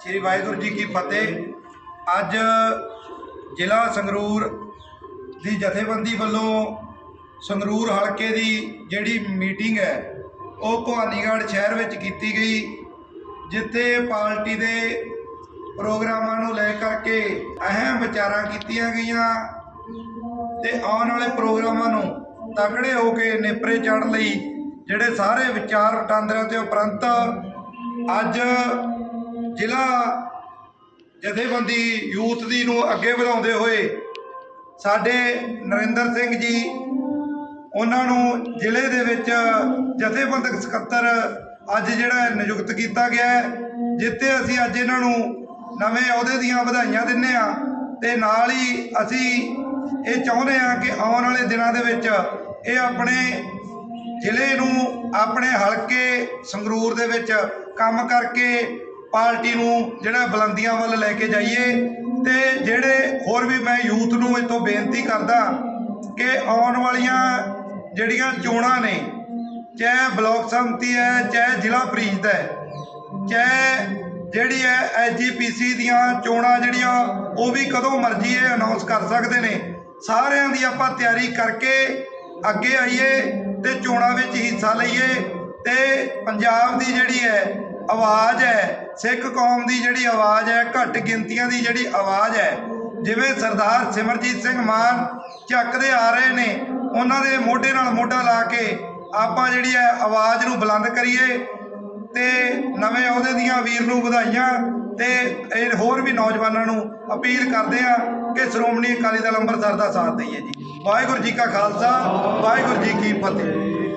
ਸ੍ਰੀ ਵਾਹਿਗੁਰੂ ਜੀ ਕੀ ਫਤਿਹ। ਅੱਜ ਜ਼ਿਲ੍ਹਾ ਸੰਗਰੂਰ ਦੀ ਜਥੇਬੰਦੀ ਵੱਲੋਂ ਸੰਗਰੂਰ ਹਲਕੇ ਦੀ ਜਿਹੜੀ ਮੀਟਿੰਗ ਹੈ, ਉਹ ਭਵਾਨੀਗੜ੍ਹ ਸ਼ਹਿਰ ਵਿੱਚ ਕੀਤੀ ਗਈ, ਜਿੱਥੇ ਪਾਰਟੀ ਦੇ ਪ੍ਰੋਗਰਾਮਾਂ ਨੂੰ ਲੈ ਕਰਕੇ ਅਹਿਮ ਵਿਚਾਰਾਂ ਕੀਤੀਆਂ ਗਈਆਂ ਤੇ ਆਉਣ ਵਾਲੇ ਪ੍ਰੋਗਰਾਮਾਂ ਨੂੰ ਤਕੜੇ ਹੋ ਕੇ ਨੇਪਰੇ ਚੜ੍ਹਨ ਲਈ ਜਿਹੜੇ ਸਾਰੇ ਵਿਚਾਰ ਵਟਾਂਦਰਿਆਂ ਤੇ ਉਪਰੰਤ ਅੱਜ ਜ਼ਿਲ੍ਹਾ ਜਥੇਬੰਦੀ ਯੂਥ ਦੀ ਨੂੰ ਅੱਗੇ ਵਧਾਉਂਦੇ ਹੋਏ ਸਾਡੇ ਨਰਿੰਦਰ ਸਿੰਘ ਜੀ, ਉਹਨਾਂ ਨੂੰ ਜ਼ਿਲ੍ਹੇ ਦੇ ਵਿੱਚ ਜਥੇਬੰਦਕ ਸਕੱਤਰ ਅੱਜ ਜਿਹੜਾ ਨਿਯੁਕਤ ਕੀਤਾ ਗਿਆ ਹੈ, ਜਿੱਥੇ ਅਸੀਂ ਅੱਜ ਇਹਨਾਂ ਨੂੰ ਨਵੇਂ ਅਹੁਦੇ ਦੀਆਂ ਵਧਾਈਆਂ ਦਿੰਨੇ ਆ ਤੇ ਨਾਲ ਹੀ ਅਸੀਂ ਇਹ ਚਾਹੁੰਦੇ ਆ ਕਿ ਆਉਣ ਵਾਲੇ ਦਿਨਾਂ ਦੇ ਵਿੱਚ ਇਹ ਆਪਣੇ ਜ਼ਿਲ੍ਹੇ ਨੂੰ ਆਪਣੇ ਹਲਕੇ ਸੰਗਰੂਰ ਦੇ ਵਿੱਚ ਕੰਮ ਕਰਕੇ ਪਾਰਟੀ ਨੂੰ ਜਿਹੜਾ ਬੁਲੰਦੀਆਂ ਵੱਲ ਲੈ ਕੇ ਜਾਈਏ ਤੇ ਜਿਹੜੇ ਹੋਰ ਵੀ ਮੈਂ ਯੂਥ ਨੂੰ ਇਤੋਂ ਬੇਨਤੀ ਕਰਦਾ ਕਿ ਆਉਣ ਵਾਲੀਆਂ ਜਿਹੜੀਆਂ ਚੋਣਾਂ ਨੇ, ਚਾਹੇ ਬਲਾਕ ਸੰਮਤੀ ਹੈ, ਚਾਹੇ ਜ਼ਿਲ੍ਹਾ ਪ੍ਰੀਸ਼ਦ ਹੈ, ਚਾਹੇ ਜਿਹੜੀ ਹੈ ਐਸਜੀਪੀਸੀ ਦੀਆਂ ਚੋਣਾਂ ਜਿਹੜੀਆਂ, ਉਹ ਵੀ ਕਦੋਂ ਮਰਜ਼ੀ ਇਹ ਅਨਾਉਂਸ ਕਰ ਸਕਦੇ ਨੇ। ਸਾਰਿਆਂ ਦੀ ਆਪਾਂ ਤਿਆਰੀ ਕਰਕੇ ਅੱਗੇ ਆਈਏ ਤੇ ਚੋਣਾਂ ਵਿੱਚ ਹਿੱਸਾ ਲਈਏ। ਤੇ ਪੰਜਾਬ ਦੀ ਜਿਹੜੀ ਹੈ, ਆਵਾਜ਼ ਹੈ, ਸਿੱਖ ਕੌਮ ਦੀ ਜਿਹੜੀ ਆਵਾਜ਼ ਹੈ, ਘੱਟ ਗਿਣਤੀਆਂ ਦੀ ਜਿਹੜੀ ਆਵਾਜ਼ ਹੈ, ਜਿਵੇਂ ਸਰਦਾਰ ਸਿਮਰਜੀਤ ਸਿੰਘ ਮਾਨ ਚੱਕਦੇ ਆ ਰਹੇ ਨੇ, ਉਹਨਾਂ ਦੇ ਮੋਢੇ ਨਾਲ ਮੋਢਾ ਲਾ ਕੇ ਆਪਾਂ ਜਿਹੜੀ ਹੈ, ਆਵਾਜ਼ ਨੂੰ ਬੁਲੰਦ ਕਰੀਏ ਤੇ ਨਵੇਂ ਅਹੁਦੇ ਦੀਆਂ ਵੀਰ ਨੂੰ ਵਧਾਈਆਂ ਤੇ ਇਹ ਹੋਰ ਵੀ ਨੌਜਵਾਨਾਂ ਨੂੰ ਅਪੀਲ ਕਰਦੇ ਆ ਕਿ ਸ਼੍ਰੋਮਣੀ ਅਕਾਲੀ ਦਲ ਅੰਮ੍ਰਿਤਸਰ ਦਾ ਸਾਥ ਦਈਏ ਜੀ। ਵਾਹਿਗੁਰੂ ਜੀ ਕਾ ਖਾਲਸਾ, ਵਾਹਿਗੁਰੂ ਜੀ ਕੀ ਫਤਿਹ।